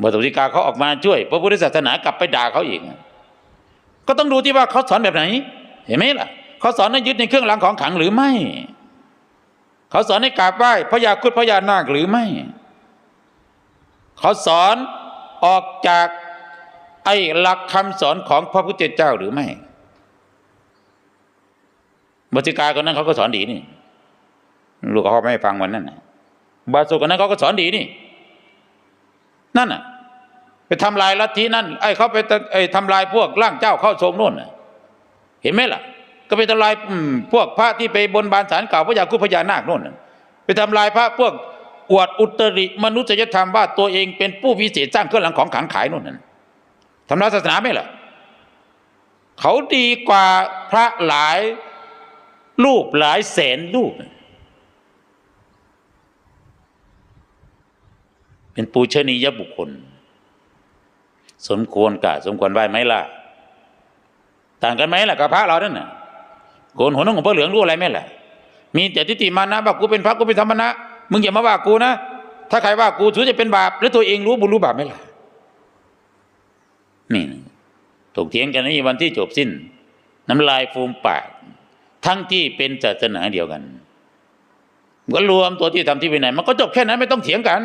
บทสติกาเขาออกมาช่วยพระพุทธศาสนากลับไปด่าเขาอีก ก็ต้องดูที่ว่าเขาสอนแบบไหน เห็นไหมล่ะ เขาสอนให้ยึดในเครื่องรางของขลังหรือไม่ เขาสอนให้กราบไหว้พระยาครุฑพระยานาคหรือไม่ เขาสอนออกจากไอ้หลักคำสอนของพระพุทธเจ้าหรือไม่บทสิกาคนนั้นเขาก็สอนดีนี่ ลูกเขาไม่ฟังวันนั้นบาสุคนนั้นเขาก็สอนดีนี่ นั่นน่ะ ไปทำลายลัทธินั่นไอ้เขาไปไอ้ทำลายพวกร่างเจ้าเข้าทรงนู่นเห็นไหมล่ะ ก็ไปทำลายพวกพระที่ไปบนบานสารกล่าวพระยาคุพญานาคนู่นไปทำลายพระพวกอวดอุตริมนุษยธรรมว่าตัวเองเป็นผู้วิเศษสร้างเครื่องรางของขังขายนู่นน่ะทำลายศาสนาไหมล่ะเขาดีกว่าพระหลายรูปหลายแสนรูปเป็นปูชนียบุคคล สมควรกะสมควรไหวไหมล่ะ ต่างกันไหมล่ะกับพระเรานั่นน่ะโกนหัวน้องของพระเหลืองรู้อะไรไหมล่ะ มีแต่ทิฏฐิมานะว่ากูเป็นพระกูเป็นธรรมนะมึงอย่ามาว่ากูนะ ถ้าใครว่ากูถือจะเป็นบาปแล้วตัวเองรู้บุญรู้บาปไหมล่ะนี่ถกเถียงกันในวันที่จบสิ้น น้ำลายฟูมปากทั้งที่เป็นศาสนาเดียวกันก็รวมตัวที่ทำที่วินัยมันก็จบแค่นั้นไม่ต้องเถียงกัน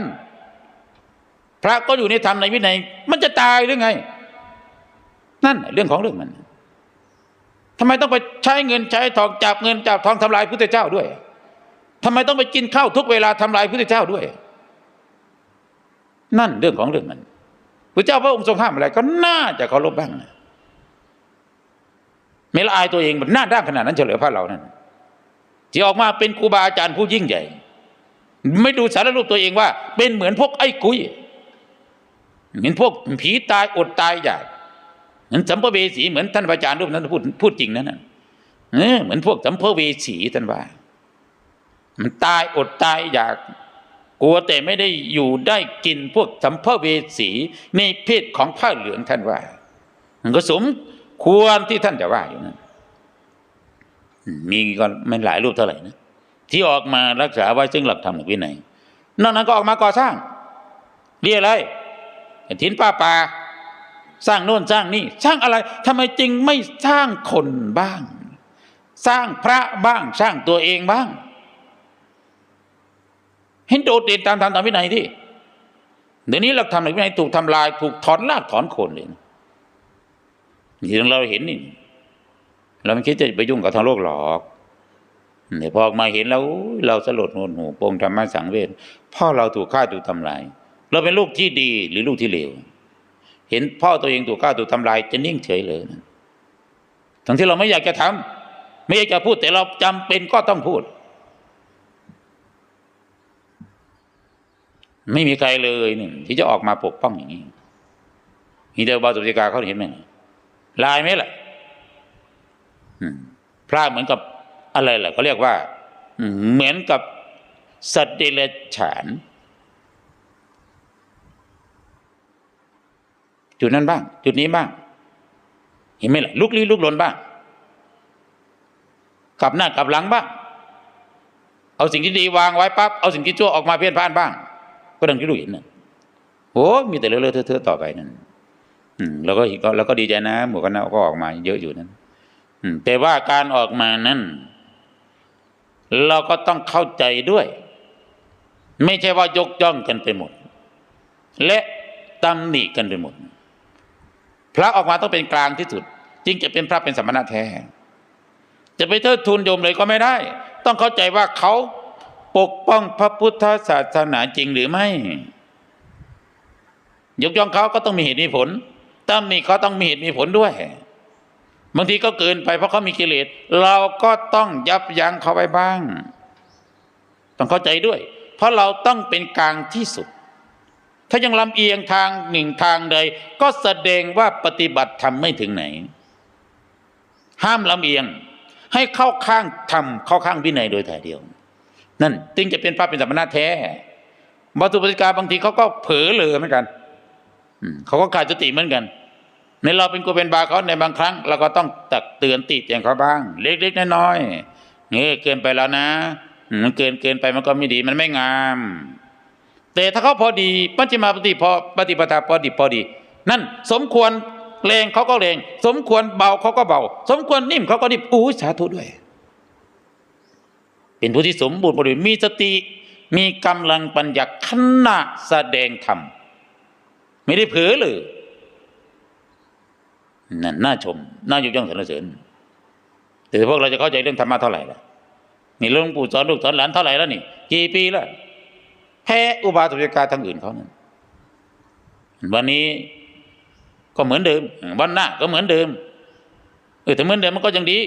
พระก็อยู่ในธรรมในวินัย มันจะตายหรือไง นั่นเรื่องของเรื่องมันทำไมต้องไปใช้เงินใช้ทองจับเงินจับทองทำลายพุทธเจ้าด้วยทำไมต้องไปกินข้าวทุกเวลาทำลายพุทธเจ้าด้วย นั่นเรื่องของเรื่องมันพระเจ้าพระองค์ทรงห้ามอะไรก็น่าจะเคารพบ้างนะไม่ละอายตัวเองมันหน้าด้านขนาดนั้นเฉลยพระเรานั่นที่ออกมาเป็นครูบาอาจารย์ผู้ยิ่งใหญ่ ไม่ดูสารรูปตัวเองว่า เป็นเหมือนพวกไอ้กุ้ย เหมือนพวกผีตายอดตายอยากเหมือนสัมภเวสีเหมือนท่านอาจารย์รูปนั้นพูดพูดจริงนั่นน่ะเออเหมือนพวกสัมภเวสีท่านว่า มันตายอดตายอยากกลัวแต่ไม่ได้อยู่ได้กินพวกสัมภเวสีในเพศของผ้าเหลืองท่านว่า มันก็สมควรที่ท่านจะว่าอยู่นั่นมีก็ไม่หลายรูปเท่าไหร่นะที่ออกมารักษาไว้ซึ่งหลักธรรมหลักวินัยนอกนั้นก็ออกมาก่อสร้างเรียอะไร ถินป้าป่าสร้างโน่นสร้างนี่สร้างอะไรทำไมจึงไม่สร้างคนบ้าง สร้างพระบ้างสร้างตัวเองบ้าง เห็นโดดเด่นตามธรรมตามวินัยที่เดี๋ยวนี้หลักธรรมหลักวินัยถูกทำลาย ถูกถอนรากถอนโคนเลยนะที่เราเห็นนี่เราไม่คิดจะไปยุ่งกับทางโลกหรอกเนี่ยพอมาเห็นแล้วเราสลดโนนหูปงธรรมะสังเวชพ่อเราถูกฆ่าถูกทำลาย เราเป็นลูกที่ดีหรือลูกที่เลวเห็นพ่อตัวเองถูกฆ่าถูกทำลายจะนิ่งเฉยเลยนะทั้งที่เราไม่อยากจะทำไม่อยากจะพูดแต่เราจำเป็นก็ต้องพูด ไม่มีใครเลยนี่ที่จะออกมาปกป้องอย่างนี้มีแต่บาสุจิกาเขาเห็นไหมลายไหมล่ะอืมพระเหมือนกับอะไรล่ะเขาเรียกว่า เหมือนกับสัตว์เดรัจฉาน จุดนั้นบ้าง จุดนี้บ้าง เห็นไหมล่ะลุกลี้ลุกลนบ้างกลับหน้ากลับหลังบ้างเอาสิ่งที่ดีวางไว้ปั๊บเอาสิ่งที่ชั่วออกมาเพี้ยนพ่านบ้าง ก็ดังที่ลูกเห็นนั่นโอ้มีแต่เลอะๆเทอะๆต่อไปนั่นอืมแล้วก็ก็แล้วก็ดีใจนะหมวกกันน็อกก็ออกมาเยอะอยู่นั้นอืมแต่ว่าการออกมานั้น เราก็ต้องเข้าใจด้วย ไม่ใช่ว่ายกย่องกันไปหมด และตำหนิกันไปหมด พระออกมาต้องเป็นกลางที่สุด จึงจะเป็นพระเป็นสมณะแท้ จะไปเทิดทูนโยมเลยก็ไม่ได้ ต้องเข้าใจว่าเขาปกป้องพระพุทธศาสนาจริงหรือไม่ ยกย่องเขาก็ต้องมีเหตุมีผลตำหนิเขาต้องมีเหตุมีผลด้วยบางทีก็เกินไปเพราะเขามีกิเลสเราก็ต้องยับยั้งเขาไว้บ้าง ต้องเข้าใจด้วย เพราะเราต้องเป็นกลางที่สุด ถ้ายังลำเอียงทางหนึ่งทางใด ก็แสดงว่าปฏิบัติทำไม่ถึงไหน ห้ามลำเอียง ให้เข้าข้างธรรมเข้าข้างวินัยโดยถ่ายเดียว นั่นจึงจะเป็นพระเป็นสัมมาแท้บัตุปฏิกาบางทีเขาก็เผลอเลยเหมือนกันเขาก็ขาดสติเหมือนกัน ในเราเป็นกูเป็นบาเขาในบางครั้ง เราก็ต้องตักเตือนติแจงเขาบ้าง เล็กๆน้อยๆเงี้ยเกินไปแล้วนะมันเกินเกินไปมันก็ไม่ดีมันไม่งาม แต่ถ้าเขาพอดีปัญจมาปฏิพอปฏิปทาพอดีพอดี นั่นสมควรแรงเขาก็แรง สมควรเบาเขาก็เบา สมควรนิ่มเขาก็นิ่มอู้สาธุด้วย เป็นผู้ที่สมบูรณ์บริบูรณ์มีสติมีกำลังปัญญาขณะแสดงธรรมไม่ได้เผลอเลยนั่นน่าชมน่ายกย่องสรรเสริญแต่พวกเราจะเข้าใจเรื่องธรรมะเท่าไหร่ล่ะนี่หลวงปู่สอนลูกสอนหลานเท่าไหร่แล้วนี่กี่ปีแล้ว แพ้อุบาสกกาทางอื่นเขานั่นวันนี้ก็เหมือนเดิม วันหน้าก็เหมือนเดิมเออแต่เหมือนเดิมมันก็ยังดี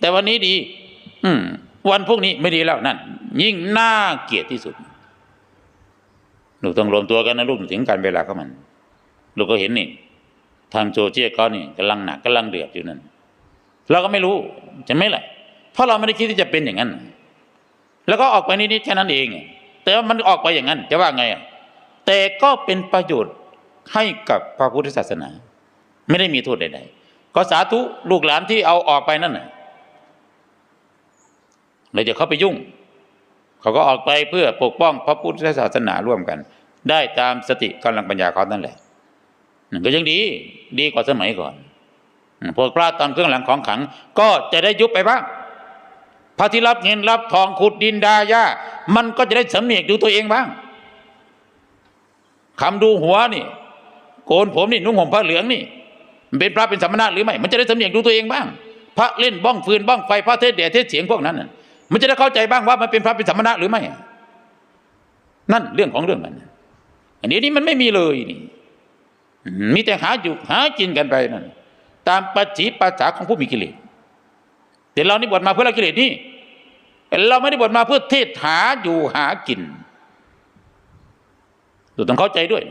แต่วันนี้ดี อืมวันพวกนี้ไม่ดีแล้วนั่นยิ่งน่าเกลียดที่สุดลูกต้องรวมตัวกันนะลูกถึงการเวลาเขามัน ลูกก็เห็นนี่ทางโจเจียเขานี่กำลังหนักกำลังเดือดอยู่นั่นเราก็ไม่รู้ใช่ไหมล่ะเพราะเราไม่ได้คิดที่จะเป็นอย่างนั้น แล้วก็ออกไปนิดๆแค่นั้นเอง แต่ว่ามันออกไปอย่างนั้น จะว่าไงอะแต่ก็เป็นประโยชน์ให้กับพระพุทธศาสนา ไม่ได้มีโทษใดๆก็สาธุลูกหลานที่เอาออกไปนั่นน่ะเลยจะเข้าไปยุ่ง เขาก็ออกไปเพื่อปกป้องพระพุทธศาสนาร่วมกัน ได้ตามสติกำลังปัญญาเขานั่นแหละก็ยังดีดีกว่าสมัยก่อนพวกพระตามเครื่องหลังของขัง ก็จะได้ยุบไปบ้าง ระที่รับเงินรับทองขุดดินดาหญ้ามันก็จะได้สำเนียกดูตัวเองบ้างคำดูหัวนี่โกนผมนี่นุ่งห่มผ้าเหลืองนี่มันเป็นพระเป็นสมณะหรือไม่ มันจะได้สำเนียกดูตัวเองบ้าง พระเล่นบ้องฟืนบ้องไฟพระเทศเดชเทศเสียงพวกนั้นน่ะมันจะได้เข้าใจบ้างว่ามันเป็นพระเป็นสมณะหรือไม่ นั่นเรื่องของเรื่องมันอันนี้นี่มันไม่มีเลยนี่มีแต่หาอยู่หากินกันไปนั่นตามปัจจิปัจจาของผู้มีกิเลสแต่เรานี่บวชมาเพื่อละกิเลสนี่ เราไม่ได้บวชมาเพื่อเทศหาอยู่หากินต้องเข้าใจด้วย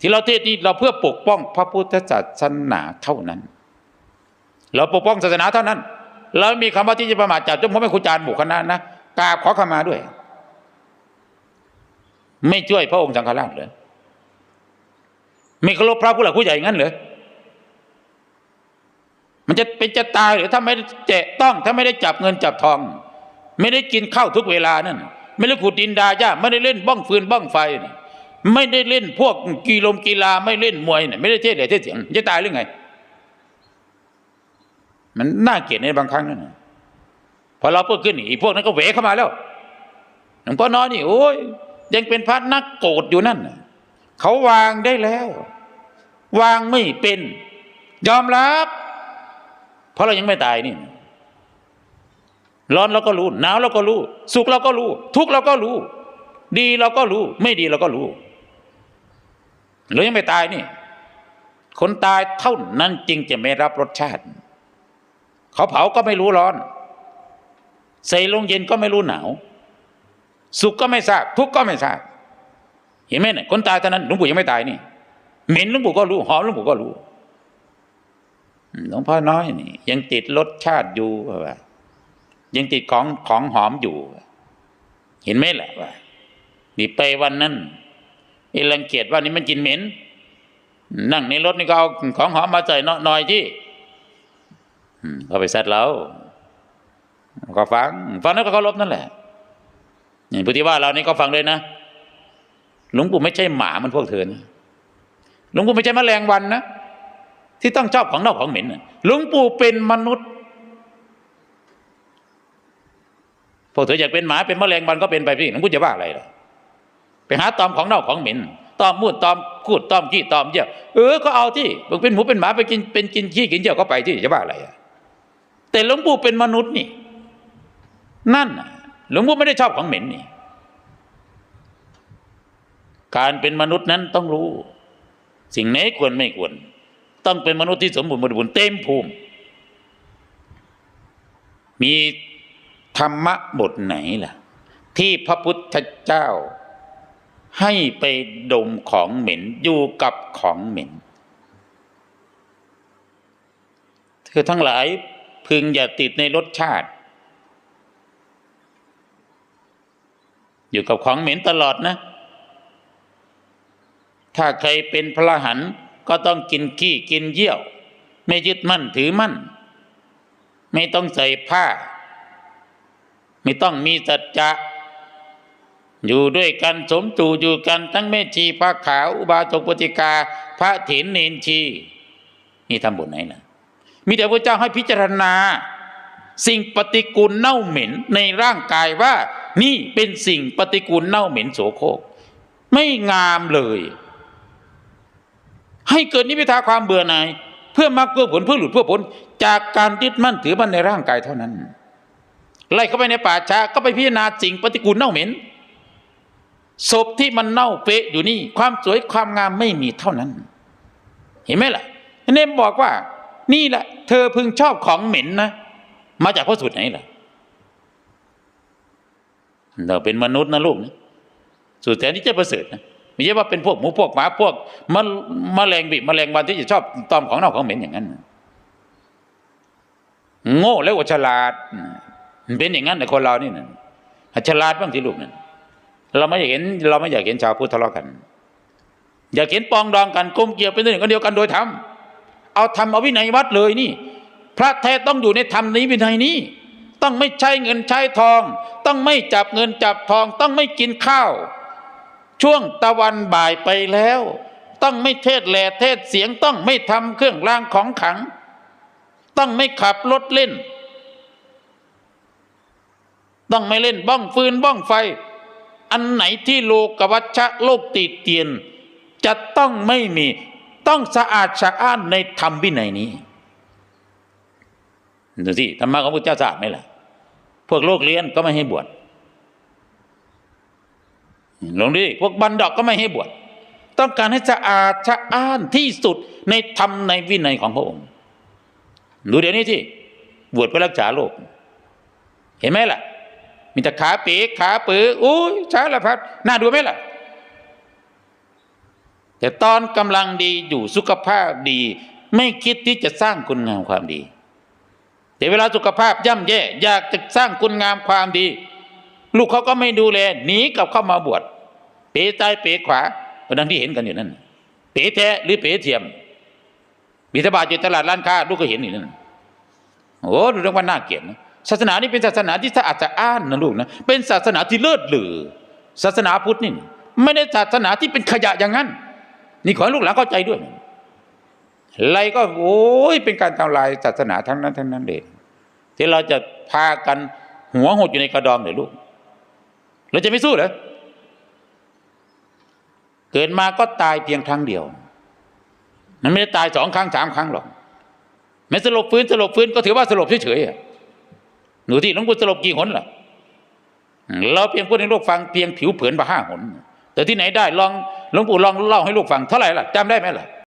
ที่เราเทศนี่เราเพื่อปกป้องพระพุทธศาสนาเท่านั้น เราปกป้องศาสนาเท่านั้น เราไม่มีคำว่าที่จะประมาทจับจงผมไม่คุจารบุคคลนะกราบขอขมาด้วย ไม่ช่วยพระองค์สังฆราชเลยไม่เคารพพระผู้หลักผู้ใหญ่งั้นเหรอมันจะเป็นจะตายหรือถ้าไม่แตะต้องถ้าไม่ได้จับเงินจับทอง ไม่ได้กินข้าวทุกเวลานั่นไม่ได้ขุดดินดาหญ้าไม่ได้เล่นบ้องฟืนบ้องไฟ ไม่ได้เล่นพวกกีฬากีฬาไม่เล่นมวยเนี่ยไม่ได้เทศเดชเทศเสียงจะตายหรือไง มันน่าเกลียดในบางครั้งนั่นพอเราพูดขึ้นอีกพวกนั้นก็เหวเข้ามาแล้วหลวงพ่อน้อยนี่โอ้ยยังเป็นพระนักโกรธอยู่นั่นเขาวางได้แล้ว วางไม่เป็น ยอมรับ เพราะเรายังไม่ตายนี่ ร้อนเราก็รู้ หนาวเราก็รู้ สุขเราก็รู้ ทุกข์เราก็รู้ ดีเราก็รู้ ไม่ดีเราก็รู้เรายังไม่ตายนี่ คนตายเท่านั้นจริงจะไม่รับรสชาติ เขาเผาก็ไม่รู้ร้อน ใส่ลงเย็นก็ไม่รู้หนาว สุขก็ไม่ทราบ ทุกข์ก็ไม่ทราบ เห็นไหมเนี่ยคนตายเท่านั้นหลวงปู่ยังไม่ตายนี่เหม็นหลวงปู่ก็รู้หอมหลวงปู่ก็รู้หลวงพ่อน้อยนี่ ยังติดรสชาติอยู่ว่า ยังติดของของหอมอยู่ เห็นไหมล่ะว่านี่ไปวันนั้นไอ้รังเกียจว่านี่มันกินเหม็น นั่งในรถนี่ก็เอาของหอมมาใส่น่อยที่ก็ไปซัดเราก็ฟัง ฟังแล้วก็เคารพนั่นแหละนี่พุทธิว่าเรานี่ก็ฟังเลยนะหลวงปู่ไม่ใช่หมามันพวกเธอนะหลวงปู่ไม่ใช่แมลงวันนะที่ต้องชอบของเนอกของเหม็นหลวงปู่เป็นมนุษย์ พ วกเธออยากเป็นหมาเป็นแมลงวันก็เป็นไปพี่หลวงปู่จะว่าอะไรล่ะไปหาตอมของเนอกของเหม็นตอมมูดตอมกูดตอมขี้ตอมเยี่ยวเออก็เอาที่เป็นหมูเป็นหมาไปกินเป็นกินขี้กินเยี่ยวก็ไปที่จะว่าอะไรอะแต่หลวงปู่เป็นมนุษย์นี่ นั่นหลวงปู่ไม่ได้ชอบของเหม็นนี่ การเป็นมนุษย์นั้นต้องรู้ สิ่งไหนควรไม่ควร ต้องเป็นมนุษย์ที่สมบูรณ์บริบูรณ์เต็มภูมิ มี ธรรมะบทไหนล่ะ ที่พระพุทธเจ้า ให้ไปดมของเหม็นอยู่กับของเหม็นเธอทั้งหลายพึงอย่าติดในรสชาติ อยู่กับของเหม็นตลอดนะ ถ้าใครเป็นพระหันก็ต้องกินขี้กินเยี่ยว ไม่ยึดมั่นถือมั่น ไม่ต้องใส่ผ้า ไม่ต้องมีสัจจะ อยู่ด้วยกันสมตูอยู่กันทั้งแม่ชีพระขาวอุบาสกปฏิกา พระเถรเนนชี นี่ทำบทไหนนะมีแต่พระเจ้าให้พิจารณา สิ่งปฏิกูลเน่าเหม็นในร่างกายว่า นี่เป็นสิ่งปฏิกูลเน่าเหม็นโสโครกไม่งามเลย ให้เกิดนิพพิทาความเบื่อหน่ายเพื่อมรรคเพื่อผลเพื่อหลุดเพื่อผลจากการยึดมั่นถือมั่นในร่างกายเท่านั้น ไล่เข้าไปในป่าช้าก็ไปพิจารณาสิ่งปฏิกูลเน่าเหม็นศพที่มันเน่าเปะอยู่นี่ ความสวยความงามไม่มีเท่านั้น เห็นไหมล่ะเนมบอกว่า นี่แหละ เธอพึงชอบของเหม็นนะมาจากพระสูตรไหนล่ะเราเป็นมนุษย์นะลูกนะสูตรแทนที่จะประเสริฐนะไม่ใช่ว่าเป็นพวกหมูพวกหมาพวกมะมะแรงบิมะแรงวันที่จะชอบตอมของเน่าของเหม็นอย่างนั้น โง่แล้วว่าฉลาด มันเป็นอย่างนั้นในคนเรานี่นะฉลาดบ้างที่ลูกนั่นเราไม่อยากเห็น เราไม่อยากเห็นชาวพุทธทะเลาะกัน อยากเห็นปองดองกันกลมเกลียวเป็นหนึ่งกันเดียวกันโดยธรรมเอาธรรมเอาวินัยวัดเลยนี่ พระแท้ต้องอยู่ในธรรมนี้วินัยนี้ ต้องไม่ใช้เงินใช้ทอง ต้องไม่จับเงินจับทอง ต้องไม่กินข้าว ช่วงตะวันบ่ายไปแล้ว ต้องไม่เทศแหล่เทศเสียงต้องไม่ทำเครื่องรางของขัง ต้องไม่ขับรถเล่น ต้องไม่เล่นบ้องฟืนบ้องไฟ อันไหนที่โลกวัชชะโลกติเตียน จะต้องไม่มีต้องสะอาดสะอ้านในธรรมวินัยนี้ดูสิธรรมะของพระเจ้าสะอาดไหมล่ะ พวกโลกเรียนก็ไม่ให้บวชลองดิพวกบันดอกก็ไม่ให้บวชต้องการให้สะอาดสะอ้านที่สุดในธรรมในวินัยของพระองค์ดูเดี๋ยวนี้ที่บวชเพื่อรักษาโลก เห็นไหมล่ะ มีแต่ขาเป๋ขาเปือโอ้ยสารพัดน่าดูไหมล่ะ แต่ตอนกำลังดีอยู่สุขภาพดี ไม่คิดที่จะสร้างคุณงามความดี แต่เวลาสุขภาพย่ำแย่ อยากจะสร้างคุณงามความดี ลูกเขาก็ไม่ดูแลหนีกลับเข้ามาบวชเป๋ซ้เป๋ขวาดังที่เห็นกันอยู่นั่นเป๋แท้หรือเป๋เทียมบิทบาทอยู่ตลาดร้านค้าลูกก็เห็นอยู่นั่นโอ้ดูเรื่องว่าน่าเกลียดนะ ศาสนานี่เป็นศาสนาที่สะอาดสะอ้านนะลูกนะเป็นศาสนาที่เลิศหรือศาสนาพุทธนี่ ไม่ได้ศาสนาที่เป็นขยะอย่างนั้น นี่ขอให้ลูกหลานเข้าใจด้วยอะไรก็โอ้ยเป็นการทำลายศาสนาทั้งนั้นทั้งนั้นเลยที่เราจะพากันหัวหดอยู่ในกระดองเลยลูกเราจะไม่สู้เหรอเกิดมาก็ตายเพียงครั้งเดียว มันไม่ได้ตายสองครั้งสามครั้งหรอกแม้สลบฟื้นสลบฟื้นก็ถือว่าสลบเฉยๆ หนูที่หลวงปู่สลบกี่หนล่ะเราเพียงพูดให้ลูกฟังเพียงผิวเผินมาห้าหน แต่ที่ไหนได้ลองหลวงปู่ลองเล่าให้ลูกฟังเท่าไหร่ล่ะจำได้ไหมล่ะ